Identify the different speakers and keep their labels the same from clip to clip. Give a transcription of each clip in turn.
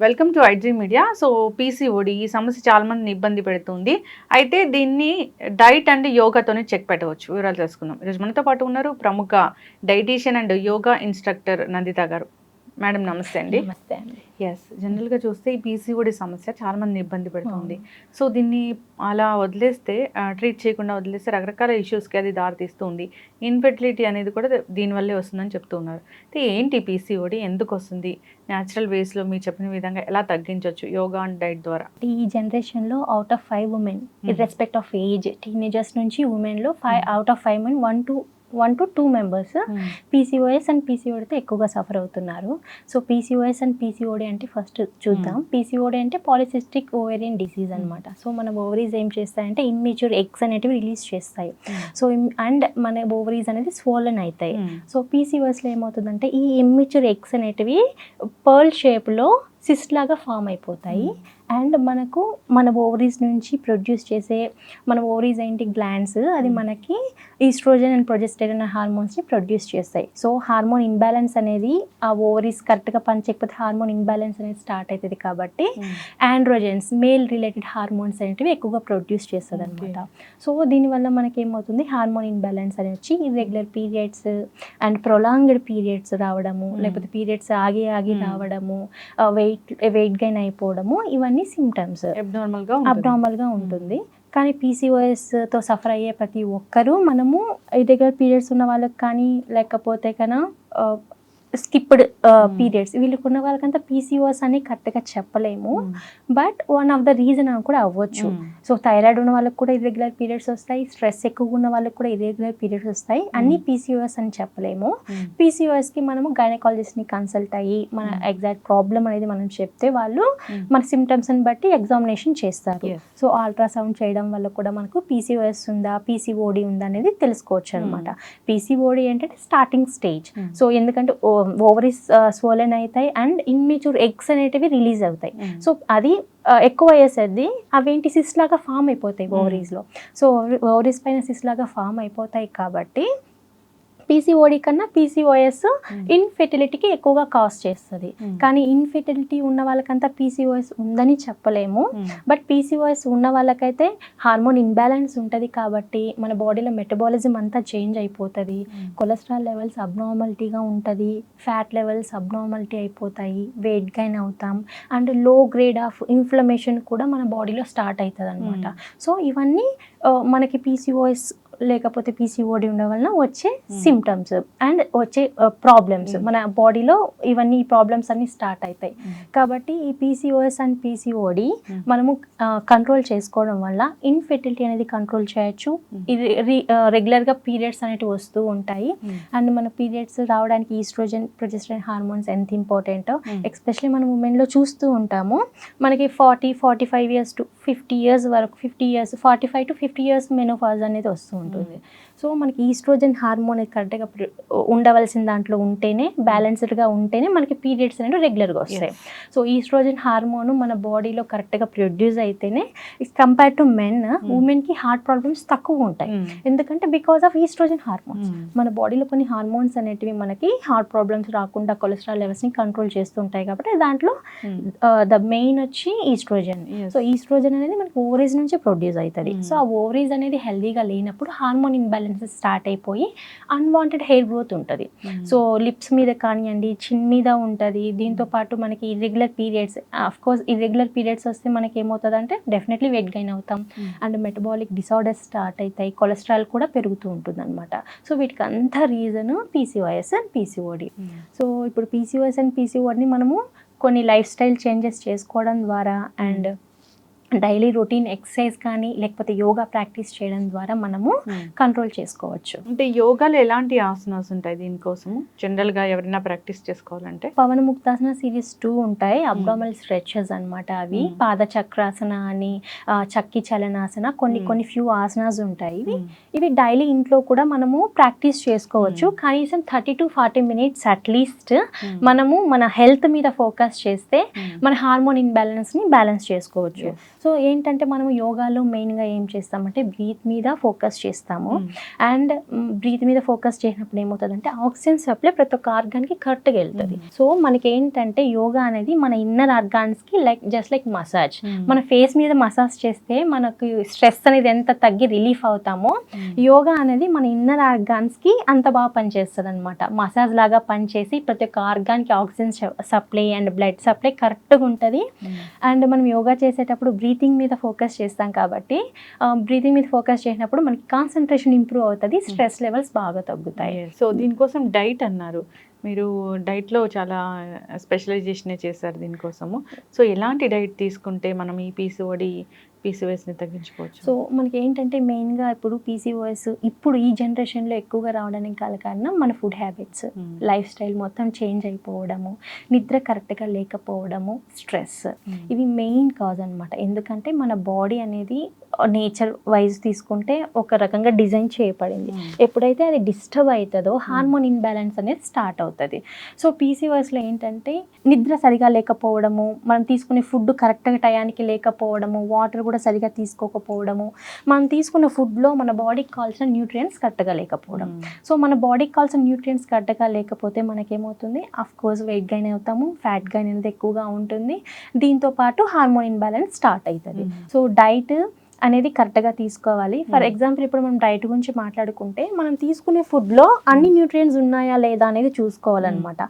Speaker 1: Welcome to iDream media so PCOD ఈ సమస్య చాలా మందిని ఇబ్బంది పెడుతుంది. అయితే దీన్ని డైట్ అండ్ యోగాతోనే చెక్ పెట్టవచ్చు. వివరాలు తెలుసుకుందాం. ఈరోజు మనతో పాటు ఉన్నారు ప్రముఖ dietician and yoga instructor Nanditha గారు. మేడం నమస్తే అండి.
Speaker 2: నమస్తే అండి.
Speaker 1: ఎస్ జనరల్గా చూస్తే ఈ పీసీఓడి సమస్య చాలా మందిని ఇబ్బంది పెడుతుంది. సో దీన్ని అలా వదిలేస్తే ట్రీట్ చేయకుండా వదిలేస్తే రకరకాల ఇష్యూస్కి అది దారితీస్తుంది. ఇన్ఫెర్టిలిటీ అనేది కూడా దీనివల్లే వస్తుందని చెప్తూ ఉన్నారు అయితే ఏంటి పీసీఓడి ఎందుకు వస్తుంది? న్యాచురల్ వేస్లో మీరు చెప్పిన విధంగా ఎలా తగ్గించవచ్చు యోగా అండ్ డైట్ ద్వారా.
Speaker 2: ఈ జనరేషన్లో out of five women irrespect of age teenagers నుంచి ఉమెన్లో five out of five men one two one two two members PCOS and పీసీఓడితో ఎక్కువగా సఫర్ అవుతున్నారు. సో పీసీఓఎస్ అండ్ పీసీఓడి అంటే ఫస్ట్ చూద్దాం. పీసీఓడి అంటే పాలిసిస్టిక్ ఓవేరియన్ డిసీజ్ అనమాట so మన ovaries ఏం చేస్తాయంటే ఇమ్మెచ్యూర్ ఎగ్స్ అనేటివి రిలీజ్ చేస్తాయి. సో అండ్ మన ఓవరీస్ అనేది స్వోలన్ అవుతాయి. సో పీసీఓఎస్లో ఏమవుతుందంటే ఈ ఇమ్మెచ్యూర్ ఎగ్స్ అనేటివి పర్ల్ షేప్లో సిస్ట్ లాగా ఫామ్ అయిపోతాయి. అండ్ మనకు మన ఓవరీస్ నుంచి ప్రొడ్యూస్ చేసే మన ఓవరీస్ ఏంటి గ్లాండ్స్ అది మనకి ఈస్ట్రోజన్ అండ్ ప్రొజెస్టెరన్ హార్మోన్స్ని ప్రొడ్యూస్ చేస్తాయి. సో హార్మోన్ ఇన్బ్యాలెన్స్ అనేది ఆ ఓవరీస్ కరెక్ట్గా పనిచేయకపోతే హార్మోన్ ఇన్బ్యాలెన్స్ అనేది స్టార్ట్ అవుతుంది కాబట్టి ఆండ్రోజెన్స్ మేల్ రిలేటెడ్ హార్మోన్స్ అనేటివి ఎక్కువగా ప్రొడ్యూస్ చేస్తుంది అనమాట సో దీనివల్ల మనకి ఏమవుతుంది హార్మోన్ ఇన్బ్యాలెన్స్ అని వచ్చి irregular periods and prolonged periods రావడము
Speaker 1: Hmm.
Speaker 2: లేకపోతే పీరియడ్స్ ఆగి ఆగి
Speaker 1: Hmm.
Speaker 2: రావడము వెయిట్ వెయిట్ గెయిన్ అయిపోవడము ఇవన్నీ సిమ్టమ్స్
Speaker 1: అబ్నార్మల్గా
Speaker 2: అబ్నార్మల్గా ఉంటుంది. కానీ పీసీఓఎస్తో సఫర్ అయ్యే ప్రతి ఒక్కరూ మనము ఇర్రెగ్యులర్ పీరియడ్స్ ఉన్న వాళ్ళకి కానీ లేకపోతే కన్నా స్కిప్డ్ పీరియడ్స్ వీళ్ళకి ఉన్న వాళ్ళకంతా పీసీఓఎస్ అని కరెక్ట్గా చెప్పలేము. But one of the reason అని కూడా అవ్వచ్చు. సో థైరాయిడ్ ఉన్న వాళ్ళకి కూడా ఇర్రెగ్యులర్ పీరియడ్స్ వస్తాయి. స్ట్రెస్ ఎక్కువ ఉన్న వాళ్ళకి కూడా ఇర్రెగ్యులర్ పీరియడ్స్ వస్తాయి. అన్ని పీసీఓఎస్ అని చెప్పలేము. పీసీఓఎస్కి మనము గైనకాలజిస్ట్ని కన్సల్ట్ అయ్యి మన
Speaker 1: Hmm.
Speaker 2: ఎగ్జాక్ట్ ప్రాబ్లమ్ అనేది మనం చెప్తే వాళ్ళు మన సిమ్టమ్స్ని బట్టి ఎగ్జామినేషన్ చేస్తారు. సో అల్ట్రాసౌండ్ చేయడం వల్ల కూడా మనకు పీసీఓఎస్ ఉందా పీసీఓడి ఉందా అనేది తెలుసుకోవచ్చు అనమాట పీసీఓడి ఏంటంటే స్టార్టింగ్ స్టేజ్ సో ఎందుకంటే ఓవరీస్ స్వోలెన్ అవుతాయి అండ్ ఇన్మెచ్యూర్ ఎగ్స్ అనేటివి రిలీజ్ అవుతాయి. సో అది ఆ, ఎక్కువ అయ్యేసరికి అవేంటి సిస్ లాగా ఫామ్ అయిపోతాయి
Speaker 1: Hmm.
Speaker 2: ఓవరీస్లో సో ఓవరీస్ పైన సిస్ లాగా ఫామ్ అయిపోతాయి కాబట్టి పీసీఓడి కన్నా పీసీఓఎస్ ఇన్ఫెర్టిలిటీకి ఎక్కువగా కాజ్ చేస్తుంది. కానీ ఇన్ఫెర్టిలిటీ ఉన్న వాళ్ళకంతా పీసీఓఎస్ ఉందని చెప్పలేము. బట్ పీసీఓఎస్ ఉన్న వాళ్ళకైతే హార్మోన్ ఇన్బ్యాలెన్స్ ఉంటుంది కాబట్టి మన బాడీలో మెటబాలిజం అంతా చేంజ్ అయిపోతుంది. కొలెస్ట్రాల్ లెవెల్స్ అబ్నార్మాలిటీగా ఉంటుంది. ఫ్యాట్ లెవెల్స్ అబ్నార్మాలిటీ అయిపోతాయి. వెయిట్ గైన్ అవుతాం. అండ్లో గ్రేడ్ ఆఫ్ ఇన్ఫ్లమేషన్ కూడా మన బాడీలో స్టార్ట్ అవుతుంది అనమాట సో ఇవన్నీ ఆ, మనకి పీసీఓఎస్ లేకపోతే పీసీఓడి ఉండడం వలన వచ్చే సిమ్టమ్స్ అండ్ వచ్చే ప్రాబ్లమ్స్
Speaker 1: Mm.
Speaker 2: మన బాడీలో ఇవన్నీ ప్రాబ్లమ్స్ అన్ని స్టార్ట్ అవుతాయి కాబట్టి ఈ పీసీఓఎస్ అండ్ పీసీఓడి. మనము కంట్రోల్ చేసుకోవడం వల్ల ఇన్ఫెర్టిలిటీ అనేది కంట్రోల్ చేయొచ్చు. ఇది రెగ్యులర్గా పీరియడ్స్ అనేటివి వస్తూ ఉంటాయి. అండ్ మన పీరియడ్స్ రావడానికి ఈస్ట్రోజన్ ప్రొజెస్ట్రాన్ హార్మోన్స్ ఎంత ఇంపార్టెంటో ఎస్పెషలీ మనం ఉమెన్లో చూస్తూ ఉంటాము. మనకి forty forty five years to fifty years వరకు fifty years forty five to fifty years menopause అనేది వస్తూ ఉంటుంది. そう。సో మనకి ఈస్ట్రోజన్ హార్మోన్ కరెక్ట్గా ఉండవలసిన దాంట్లో ఉంటేనే బ్యాలెన్స్డ్గా ఉంటేనే మనకి పీరియడ్స్ అనేవి రెగ్యులర్గా వస్తాయి. సో ఈస్ట్రోజన్ హార్మోన్ మన బాడీలో కరెక్ట్గా ప్రొడ్యూస్ అయితేనే కంపేర్ టు మెన్ ఉమెన్కి హార్ట్ ప్రాబ్లమ్స్ తక్కువ ఉంటాయి. ఎందుకంటే బికాస్ ఆఫ్ ఈస్ట్రోజన్ హార్మోన్స్. మన బాడీలో కొన్ని హార్మోన్స్ అనేటివి మనకి హార్ట్ ప్రాబ్లమ్స్ రాకుండా కొలెస్ట్రాల్ లెవెల్స్ని కంట్రోల్ చేస్తుంటాయి కాబట్టి దాంట్లో ద మెయిన్ వచ్చి ఈస్ట్రోజన్. సో ఈస్ట్రోజన్ అనేది మనకి ఓవరీస్ నుంచి ప్రొడ్యూస్ అవుతుంది. సో ఆ ఓవరీస్ అనేది హెల్దీగా లేనప్పుడు హార్మోన్ ఇన్బ్యాలెన్సెస్ స్టార్ట్ అయిపోయి అన్వాంటెడ్ హెయిర్ గ్రోత్ ఉంటుంది. సో లిప్స్ మీద కానివ్వండి చిన్ మీద ఉంటుంది. దీంతో పాటు మనకి irregular periods course irregular periods వస్తే మనకి ఏమవుతుంది అంటే డెఫినెట్లీ వెయిట్ గైన్ అవుతాం అండ్ మెటబాలిక్ డిసార్డర్స్ స్టార్ట్ అవుతాయి కొలెస్ట్రాల్ కూడా పెరుగుతూ ఉంటుంది అనమాట సో వీటికి అంత reason PCOS and PCOD so ఇప్పుడు పీసీఓఎస్ అండ్ పీసీఓడిని మనము కొన్ని లైఫ్ స్టైల్ చేంజెస్ చేసుకోవడం ద్వారా అండ్ డైలీ రొటీన్ ఎక్సర్సైజ్ కానీ లేకపోతే యోగా ప్రాక్టీస్ చేయడం ద్వారా మనము కంట్రోల్ చేసుకోవచ్చు.
Speaker 1: అంటే యోగాలో ఎలాంటి ఆసనాస్ ఉంటాయి దీనికోసము? జనరల్గా ఎవరైనా ప్రాక్టీస్ చేసుకోవాలంటే?
Speaker 2: పవన ముక్తాసన సిరీస్ టూ ఉంటాయి. అబ్డామల్ స్ట్రెచెస్ అన్నమాట అవి.
Speaker 1: Hmm.
Speaker 2: పాద చక్రాసన అని చక్కి చలనాసన కొన్ని
Speaker 1: Hmm.
Speaker 2: కొన్ని ఫ్యూ ఆసనాస్ ఉంటాయి ఇవి. ఇవి డైలీ ఇంట్లో కూడా మనము ప్రాక్టీస్ చేసుకోవచ్చు.
Speaker 1: Hmm.
Speaker 2: కనీసం thirty to forty minutes at least మనము మన హెల్త్ మీద ఫోకస్ చేస్తే మన హార్మోన్ ఇన్బ్యాలెన్స్ని బ్యాలెన్స్ చేసుకోవచ్చు. సో ఏంటంటే మనం యోగాలో మెయిన్గా ఏం చేస్తామంటే బ్రీత్ మీద ఫోకస్ చేస్తాము. అండ్ బ్రీత్ మీద ఫోకస్ చేసినప్పుడు ఏమవుతుందంటే ఆక్సిజన్ సప్లై ప్రతి ఒక్క ఆర్గాన్కి కరెక్ట్గా వెళ్తుంది సో మనకి ఏంటంటే యోగా అనేది మన ఇన్నర్ ఆర్గాన్స్కి లైక్ జస్ట్ లైక్ మసాజ్. మన ఫేస్ మీద మసాజ్ చేస్తే మనకు స్ట్రెస్ అనేది ఎంత తగ్గి రిలీఫ్ అవుతామో. యోగా అనేది మన ఇన్నర్ ఆర్గాన్స్కి అంత బాగా పనిచేస్తుంది అనమాట మసాజ్ లాగా పనిచేసి ప్రతి ఒక్క ఆర్గాన్కి oxygen supply and blood supply కరెక్ట్గా ఉంటుంది. అండ్ మనం యోగా చేసేటప్పుడు బ్రీతింగ్ మీద ఫోకస్ చేస్తాం కాబట్టి బ్రీతింగ్ మీద ఫోకస్ చేసినప్పుడు మనకి కాన్సన్ట్రేషన్ ఇంప్రూవ్ అవుతుంది స్ట్రెస్ లెవెల్స్ బాగా తగ్గుతాయి.
Speaker 1: సో దీనికోసం డైట్ అన్నారు. మీరు డైట్లో చాలా స్పెషలైజేషన్ చేశారు దీనికోసము. సో ఎలాంటి డైట్ తీసుకుంటే మనం ఈ పీసీఓడి పీసీఓఎస్ని తగ్గించుకోవచ్చు
Speaker 2: సో మనకి ఏంటంటే మెయిన్గా ఇప్పుడు పీసీఓఎస్ ఇప్పుడు ఈ జనరేషన్లో ఎక్కువగా రావడానికి గల కారణం మన food habits
Speaker 1: hmm.
Speaker 2: Life style మొత్తం చేంజ్ అయిపోవడము నిద్ర కరెక్ట్గా లేకపోవడము స్ట్రెస్
Speaker 1: మ్మ్.
Speaker 2: ఇవి మెయిన్ కాజ్ అనమాట ఎందుకంటే మన బాడీ అనేది నేచర్ వైజ్ తీసుకుంటే ఒక రకంగా డిజైన్ చేయబడింది.
Speaker 1: మ్మ్.
Speaker 2: ఎప్పుడైతే అది డిస్టర్బ్ అవుతుందో హార్మోన్ ఇన్బ్యాలెన్స్ అనేది స్టార్ట్ అవుతుంది. సో పీసీఓఎస్లో ఏంటంటే నిద్ర సరిగా లేకపోవడము మనం తీసుకునే ఫుడ్ కరెక్ట్గా టయానికి లేకపోవడము వాటర్ కూడా సరిగా తీసుకోకపోవడము మనం తీసుకున్న ఫుడ్లో మన బాడీకి కావాల్సిన న్యూట్రియంట్స్ కరెక్ట్గా లేకపోవడం.
Speaker 1: మ్మ్.
Speaker 2: సో మన బాడీకి కావాల్సిన న్యూట్రియంట్స్ కరెక్ట్గా లేకపోతే మనకేమవుతుంది? అఫ్ కోర్స్ వెయిట్ గైన్ అవుతాము ఫ్యాట్ గైన్ అనేది ఎక్కువగా ఉంటుంది. దీంతో పాటు హార్మోన్ ఇన్బ్యాలెన్స్ స్టార్ట్ అవుతుంది. సో డైట్ అనేది కరెక్ట్గా తీసుకోవాలి. For
Speaker 1: Hmm.
Speaker 2: ఎగ్జాంపుల్ ఇప్పుడు మనం డైట్ గురించి మాట్లాడుకుంటే మనం తీసుకునే ఫుడ్లో అన్ని న్యూట్రియంట్స్ ఉన్నాయా లేదా అనేది చూసుకోవాలన్నమాట.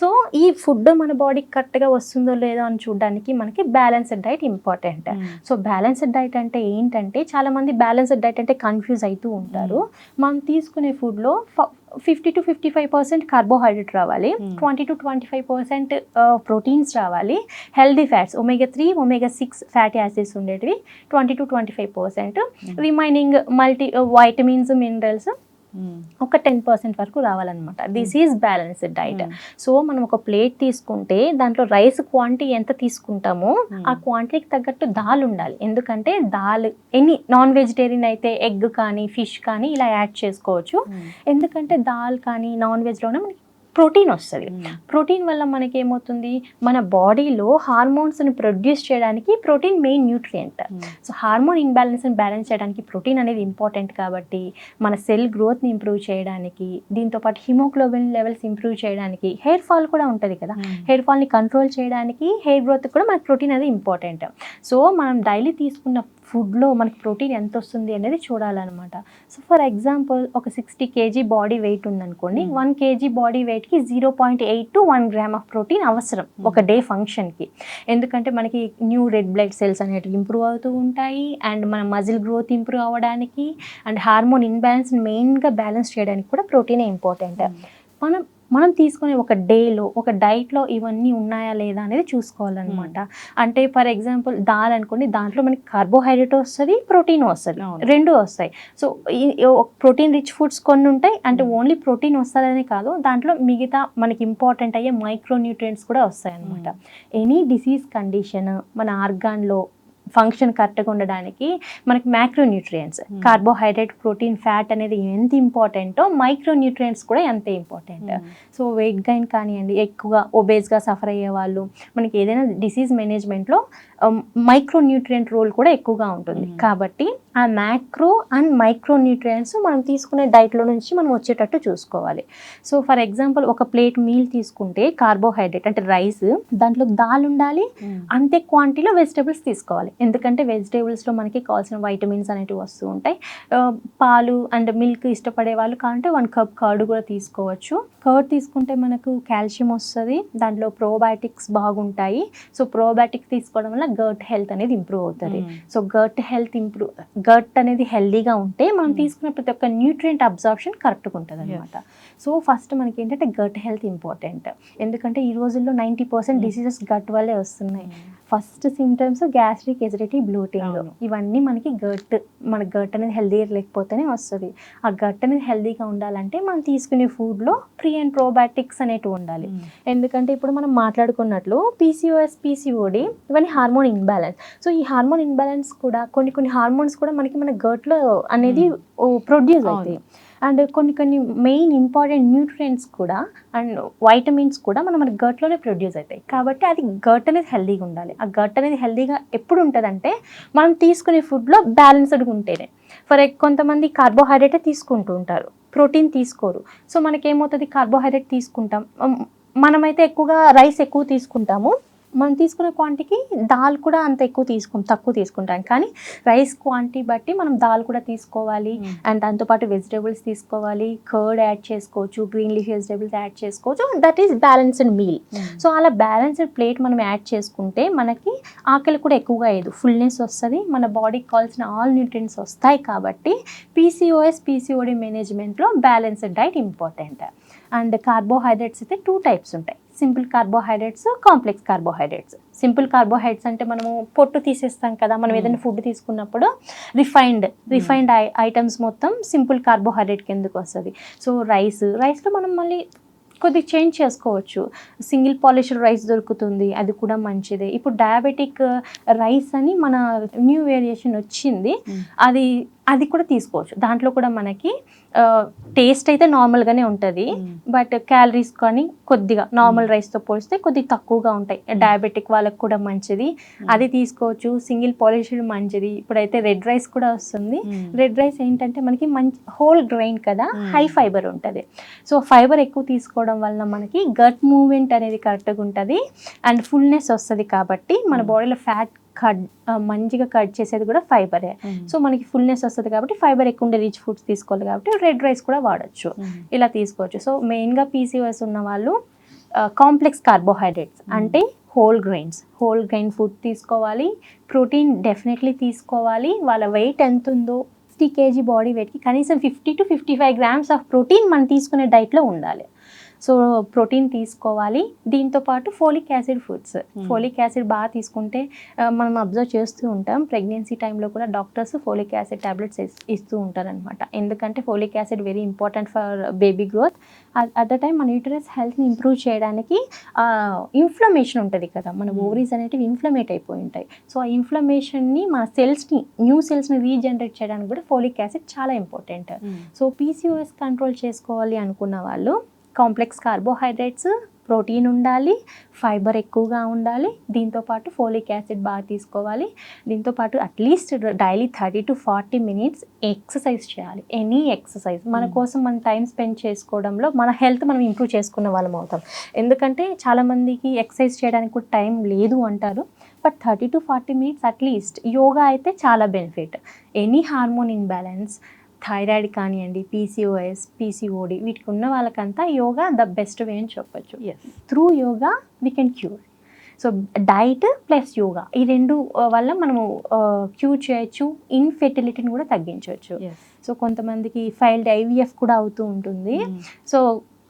Speaker 2: సో ఈ ఫుడ్ మన బాడీకి కరెక్ట్గా వస్తుందో లేదో అని చూడడానికి మనకి balanced diet important. So balanced diet అంటే ఏంటంటే చాలా మంది బ్యాలెన్స్డ్ డైట్ అంటే కన్ఫ్యూజ్ అవుతూ ఉంటారు. మనం తీసుకునే ఫుడ్లో fifty to fifty five percent carbohydrate రావాలి
Speaker 1: Hmm.
Speaker 2: Twenty to twenty five percent proteins రావాలి healthy fats omega three omega six fatty acids ఉండేటివి twenty to twenty five percent remaining multi vitamins minerals. ఒక ten percent వరకు రావాలన్నమాట this is balanced diet. So మనం ఒక plate తీసుకుంటే దాంట్లో rice quantity ఎంత తీసుకుంటామో
Speaker 1: Hmm.
Speaker 2: ఆ క్వాంటిటీకి తగ్గట్టు దాల్ ఉండాలి ఎందుకంటే దాల్ ఎనీ నాన్ వెజిటేరియన్ అయితే ఎగ్ కానీ ఫిష్ కానీ ఇలా యాడ్ చేసుకోవచ్చు
Speaker 1: మ్మ్.
Speaker 2: ఎందుకంటే దాల్ కానీ నాన్ వెజ్లోనే మనకి ప్రోటీన్ వస్తుంది. ప్రోటీన్ వల్ల మనకి ఏమవుతుంది మన బాడీలో హార్మోన్స్ని ప్రొడ్యూస్ చేయడానికి protein main nutrient. So hormone ఇన్బ్యాలెన్స్ని balance చేయడానికి ప్రోటీన్ అనేది ఇంపార్టెంట్ కాబట్టి మన సెల్ గ్రోత్ని ఇంప్రూవ్ చేయడానికి దీంతోపాటు హిమోగ్లోబిన్ లెవెల్స్ ఇంప్రూవ్ చేయడానికి హెయిర్ ఫాల్ కూడా ఉంటుంది కదా. హెయిర్ ఫాల్ని కంట్రోల్ చేయడానికి హెయిర్ గ్రోత్ కూడా మనకి ప్రోటీన్ అనేది ఇంపార్టెంట్ సో మనం డైలీ తీసుకున్న ఫుడ్లో మనకి ప్రోటీన్ ఎంత వస్తుంది అనేది చూడాలన్నమాట సో ఫర్ ఎగ్జాంపుల్ ఒక సిక్స్టీ కేజీ బాడీ వెయిట్ ఉందనుకోండి. One KG body వెయిట్కి zero point eight to one gram of protein అవసరం. ఒక డే ఫంక్షన్కి ఎందుకంటే మనకి న్యూ రెడ్ బ్లడ్ సెల్స్ అనేటివి ఇంప్రూవ్ అవుతూ ఉంటాయి అండ్ మన మజిల్ గ్రోత్ ఇంప్రూవ్ అవ్వడానికి అండ్ హార్మోన్ ఇన్బ్యాలెన్స్ మెయిన్గా బ్యాలెన్స్ చేయడానికి కూడా ప్రోటీనే ఇంపార్టెంట్ మనం మనం తీసుకునే ఒక డేలో ఒక డైట్లో ఇవన్నీ ఉన్నాయా లేదా అనేది చూసుకోవాలన్నమాట. అంటే ఫర్ ఎగ్జాంపుల్ దాల్ అనుకోండి దాంట్లో మనకి కార్బోహైడ్రేట్ వస్తుంది ప్రోటీన్ వస్తుంది. రెండు వస్తాయి. సో ప్రోటీన్ రిచ్ ఫుడ్స్ కొన్ని ఉంటాయి. అంటే. ఓన్లీ ప్రోటీన్ వస్తుందనే కాదు దాంట్లో మిగతా మనకి ఇంపార్టెంట్ అయ్యే మైక్రో న్యూట్రియంట్స్ కూడా వస్తాయి అనమాట ఎనీ డిసీజ్ కండిషన్ మన ఆర్గాన్లో ఫంక్షన్ కరెక్ట్గా ఉండడానికి మనకి macro nutrients
Speaker 1: Hmm.
Speaker 2: Carbohydrate protein fat అనేది ఎంత ఇంపార్టెంటో మైక్రో న్యూట్రియంట్స్ కూడా అంతే important
Speaker 1: hmm.
Speaker 2: So weight gain కానివ్వండి ఎక్కువగా ఒబేస్గా సఫర్ అయ్యే వాళ్ళు మనకి ఏదైనా డిసీజ్ మేనేజ్మెంట్లో మైక్రో న్యూట్రియంట్ రోల్ కూడా ఎక్కువగా ఉంటుంది
Speaker 1: Mm.
Speaker 2: కాబట్టి ఆ మ్యాక్రో అండ్ మైక్రో న్యూట్రియంట్స్ మనం తీసుకునే డైట్లో నుంచి మనం వచ్చేటట్టు చూసుకోవాలి. సో ఫర్ ఎగ్జాంపుల్ ఒక ప్లేట్ మీల్ తీసుకుంటే కార్బోహైడ్రేట్ అంటే రైస్ దాంట్లో దాల్ ఉండాలి
Speaker 1: మ్మ్.
Speaker 2: అంతే క్వాంటిటీలో వెజిటేబుల్స్ తీసుకోవాలి. ఎందుకంటే వెజిటేబుల్స్లో మనకి కావాల్సిన వైటమిన్స్ అనేవి వస్తూ ఉంటాయి. పాలు అండ్ మిల్క్ ఇష్టపడే వాళ్ళు కావాలంటే వన్ కప్ కర్డ్ కూడా తీసుకోవచ్చు. కర్డ్ తీసుకుంటే మనకు కాల్షియం వస్తుంది దాంట్లో ప్రోబయాటిక్స్ బాగుంటాయి. సో ప్రోబయాటిక్స్ తీసుకోవడం వల్ల గర్ట్ హెల్త్ అనేది ఇంప్రూవ్ అవుతుంది. So gut health improve gut అనేది హెల్దీగా ఉంటే మనం
Speaker 1: Hmm.
Speaker 2: తీసుకునే ప్రతి ఒక్క న్యూట్రియంట్ అబ్జార్ప్షన్ కరెక్ట్గా ఉంటుంది అనమాట సో ఫస్ట్ మనకి ఏంటంటే గట్ హెల్త్ ఇంపార్టెంట్ ఎందుకంటే ఈ రోజుల్లో ninety percent
Speaker 1: Hmm.
Speaker 2: Diseases gut వల్లే వస్తున్నాయి
Speaker 1: మ్మ్.
Speaker 2: First symptoms gastric acidity bloating. ఇవన్నీ మనకి గట్ మన గట్ అనేది హెల్దీ లేకపోతేనే వస్తుంది ఆ గట్ అనేది హెల్దీగా ఉండాలంటే మనం తీసుకునే ఫుడ్లో ప్రీ అండ్ ప్రోబయాటిక్స్ అనేటివి ఉండాలి. ఎందుకంటే ఇప్పుడు మనం మాట్లాడుకున్నట్లు పీసీఓఎస్ పీసీఓడి ఇవన్నీ హార్మోన్ ఇన్బ్యాలెన్స్ సో ఈ హార్మోన్ ఇన్బ్యాలెన్స్ కూడా కొన్ని కొన్ని హార్మోన్స్ కూడా మనకి మన గట్లో అనేది ప్రొడ్యూస్. అవుతాయి అండ్ కొన్ని కొన్ని మెయిన్ ఇంపార్టెంట్ న్యూట్రియంట్స్ కూడా అండ్ వైటమిన్స్ కూడా మనం మన గట్లోనే ప్రొడ్యూస్ అవుతాయి. కాబట్టి అది గట్ అనేది హెల్దీగా ఉండాలి. ఆ గట్ అనేది హెల్దీగా ఎప్పుడు ఉంటుందంటే మనం తీసుకునే ఫుడ్లో బ్యాలెన్స్డ్గా ఉంటేనే. ఫర్ కొంతమంది కార్బోహైడ్రేటే తీసుకుంటూ ఉంటారు. ప్రోటీన్ తీసుకోరు. సో మనకేమవుతుంది? కార్బోహైడ్రేట్ తీసుకుంటాం. మనమైతే ఎక్కువగా రైస్ ఎక్కువ తీసుకుంటాము. మనం తీసుకునే క్వాంటిటీకి దాల్ కూడా అంత ఎక్కువ తీసుకుంటాం తక్కువ తీసుకుంటాం. కానీ రైస్ క్వాంటిటీ బట్టి మనం దాల్ కూడా తీసుకోవాలి. అండ్ దాంతోపాటు వెజిటేబుల్స్ తీసుకోవాలి. కర్డ్ యాడ్ చేసుకోవచ్చు. గ్రీన్ లీఫ్ వెజిటేబుల్స్ యాడ్ చేసుకోవచ్చు. That is balanced meal so అలా బ్యాలెన్స్డ్ ప్లేట్ మనం యాడ్ చేసుకుంటే మనకి ఆకలి కూడా ఎక్కువగా అయ్యేది. ఫుల్నెస్ వస్తుంది. మన బాడీకి కావాల్సిన ఆల్ న్యూట్రియంట్స్ వస్తాయి కాబట్టి పీసీఓఎస్ పీసీఓడి మేనేజ్మెంట్లో balanced diet important and carbohydrates అయితే టూ టైప్స్ ఉంటాయి. Simple carbohydrates complex carbohydrates. Simple carbohydrates అంటే మనము పొట్టు తీసేస్తాం కదా మనం ఏదైనా ఫుడ్ తీసుకున్నప్పుడు రిఫైన్డ్ రిఫైన్డ్ ఐటమ్స్ మొత్తం సింపుల్ కార్బోహైడ్రేట్ కిందకు వస్తుంది? సో రైస్ రైస్లో మనం మళ్ళీ కొద్దిగా చేంజ్ చేసుకోవచ్చు. సింగిల్ పాలిష్డ్ రైస్ దొరుకుతుంది అది కూడా మంచిదే. ఇప్పుడు డయాబెటిక్ రైస్ అని మన న్యూ వేరియేషన్ వచ్చింది. అది అది కూడా తీసుకోవచ్చు. దాంట్లో కూడా మనకి టేస్ట్ అయితే నార్మల్గానే ఉంటుంది. బట్ క్యాలరీస్ కానీ కొద్దిగా నార్మల్ రైస్తో పోలిస్తే కొద్దిగా తక్కువగా ఉంటాయి. డయాబెటిక్ వాళ్ళకి కూడా మంచిది. అది తీసుకోవచ్చు. సింగిల్ పాలిష్డ్ మంచిది. ఇప్పుడైతే రెడ్ రైస్ కూడా వస్తుంది. రెడ్ రైస్ ఏంటంటే మనకి మంచి హోల్ గ్రెయిన్ కదా. హై ఫైబర్ ఉంటుంది. సో ఫైబర్ ఎక్కువ తీసుకోవడం వల్ల మనకి గట్ మూవ్మెంట్ అనేది కరెక్ట్గా ఉంటుంది. అండ్ ఫుల్నెస్ వస్తుంది కాబట్టి మన. బాడీలో ఫ్యాట్ కట్ మంచిగా కట్ చేసేది కూడా ఫైబరే సో మనకి ఫుల్నెస్ వస్తుంది కాబట్టి ఫైబర్ ఎక్కువ ఉండే రిచ్ ఫుడ్స్ తీసుకోవాలి కాబట్టి రెడ్ రైస్ కూడా వాడచ్చు. ఇలా తీసుకోవచ్చు. సో మెయిన్గా పీసీఓఎస్ ఉన్న వాళ్ళు కాంప్లెక్స్ కార్బోహైడ్రేట్స్. అంటే whole grains whole grain food తీసుకోవాలి. ప్రోటీన్ డెఫినెట్లీ తీసుకోవాలి. వాళ్ళ వెయిట్ ఎంత ఉందో సిక్స్టీ కేజీ బాడీ వెయిట్కి కనీసం fifty to fifty five grams of protein మనం తీసుకునే డైట్లో ఉండాలి. సో ప్రోటీన్ తీసుకోవాలి. దీంతో పాటు folic acid foods. Folic acid బాగా తీసుకుంటే మనం అబ్జర్వ్ చేస్తూ ఉంటాం. ప్రెగ్నెన్సీ టైంలో కూడా డాక్టర్స్ ఫోలిక్ యాసిడ్ టాబ్లెట్స్ ఇస్తూ ఉంటారనమాట ఎందుకంటే folic acid very important for baby growth at the time మన యూటరస్ హెల్త్ని ఇంప్రూవ్ చేయడానికి ఇన్ఫ్లమేషన్ ఉంటుంది కదా. మన. ఓవరీస్ అనేటివి ఇన్ఫ్లమేట్ అయిపోయి ఉంటాయి. సో ఆ ఇన్ఫ్లమేషన్ని మన సెల్స్ని న్యూ సెల్స్ని రీజనరేట్ చేయడానికి కూడా ఫోలిక్ యాసిడ్ చాలా ఇంపార్టెంట్ సో పీసీఓఎస్ కంట్రోల్ చేసుకోవాలి అనుకున్న వాళ్ళు కాంప్లెక్స్ కార్బోహైడ్రేట్స్ ప్రోటీన్ ఉండాలి ఫైబర్ ఎక్కువగా ఉండాలి దీంతోపాటు ఫోలిక్ యాసిడ్ బాగా తీసుకోవాలి. దీంతోపాటు at least daily thirty to forty minutes exercise చేయాలి. ఎనీ ఎక్సర్సైజ్ మన
Speaker 1: Hmm.
Speaker 2: కోసం మనం టైం స్పెండ్ చేసుకోవడంలో మన హెల్త్ మనం ఇంప్రూవ్ చేసుకున్న వాళ్ళం అవుతాం. ఎందుకంటే చాలామందికి ఎక్సర్సైజ్ చేయడానికి కూడా టైం లేదు అంటారు. But thirty to forty minutes at least yoga అయితే చాలా benefit any hormone imbalance thyroid కానివ్వండి పీసీఓఎస్ పీసీఓడి వీటికి ఉన్న వాళ్ళకంతా యోగా ద బెస్ట్ వే అని చెప్పొచ్చు. Through yoga we can cure. So diet plus yoga ఈ రెండు వల్ల మనము క్యూర్ చేయొచ్చు ఇన్ఫెర్టిలిటీని కూడా తగ్గించవచ్చు సో కొంతమందికి ఫైల్డ్ ఐవీఎఫ్ కూడా అవుతూ ఉంటుంది. సో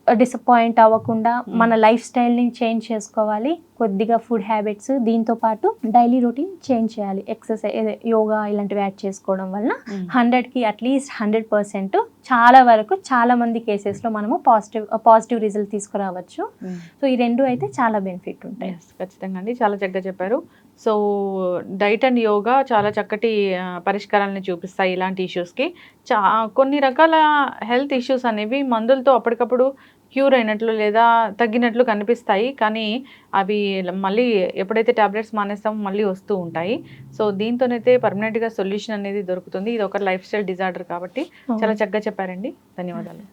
Speaker 2: డిసప్పాయింట్ అవ్వకుండా
Speaker 1: Hmm.
Speaker 2: మన లైఫ్ స్టైల్ని చేంజ్ చేసుకోవాలి. కొద్దిగా ఫుడ్ హ్యాబిట్స్ దీంతో పాటు డైలీ రొటీన్ చేంజ్ చేయాలి. ఎక్సర్సైజ్ యోగా ఇలాంటివి యాడ్ చేసుకోవడం వల్ల హండ్రెడ్కి అట్లీస్ట్ హండ్రెడ్ పర్సెంట్ చాలా వరకు చాలా మంది కేసెస్లో మనము పాజిటివ్ పాజిటివ్ రిజల్ట్ తీసుకురావచ్చు. సో ఈ రెండు అయితే చాలా బెనిఫిట్ ఉంటాయి.
Speaker 1: ఖచ్చితంగా అండి. చాలా చక్కగా చెప్పారు. సో డైట్ అండ్ యోగా చాలా చక్కటి పరిష్కారాలను చూపిస్తాయి ఇలాంటి ఇష్యూస్కి చా కొన్ని రకాల హెల్త్ ఇష్యూస్ అనేవి మందులతో అప్పటికప్పుడు క్యూర్ అయినట్లు లేదా తగ్గినట్లు కనిపిస్తాయి. కానీ అవి మళ్ళీ ఎప్పుడైతే టాబ్లెట్స్ మానేస్తామో మళ్ళీ వస్తూ ఉంటాయి. సో దీంతోనైతే పర్మనెంట్గా సొల్యూషన్ అనేది దొరుకుతుంది. ఇది ఒక లైఫ్ స్టైల్ డిజార్డర్ కాబట్టి చాలా చక్కగా చెప్పారండి. ధన్యవాదాలు.